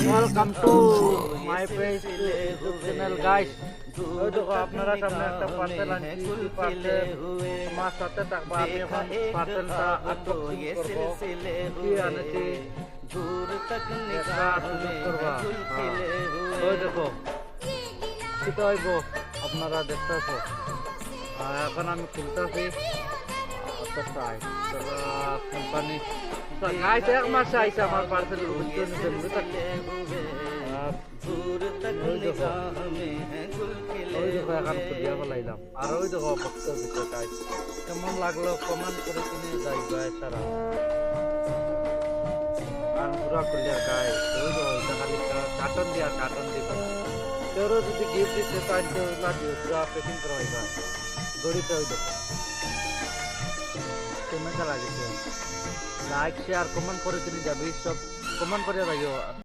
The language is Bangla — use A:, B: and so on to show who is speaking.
A: Welcome to my page YouTube channel guys ওই দেখো আপনারা সামনে একটা পার্সেল আনছি পার্সেল আমার সাথে থাকবা আমি এখন পার্সেলটা আনবক্সিং করবো কি আনেছি দেখা সুযোগ করবা হ্যাঁ। ওই দেখো কিতা হইব আপনারা দেখতেছো আর এখন আমি খুলতেছি একটা সাইড কোম্পানি নিতে আর ওই দেখো ওই দেখো এখন খুলিয়া ফেলাইলাম আর ওই দেখো বক্সের ভিতরে গাইস কেমন লাগল কমেন্ট করে কিনে যাই গাইস সারা আর পুরা খুলিয়া গাইস ওই দেখো খালি কার্টন দিয়া কার্টন দিবা কেউ যদি গিফট দিতে চান তো লাগিয়ে পুরা প্যাকিং করা হয় গড়িতে ওই দেখো কেমন লাগিছে। লাইক শেয়ার কমেন্ট করে তুমি যাবি সব কমেন্ট করে যাইও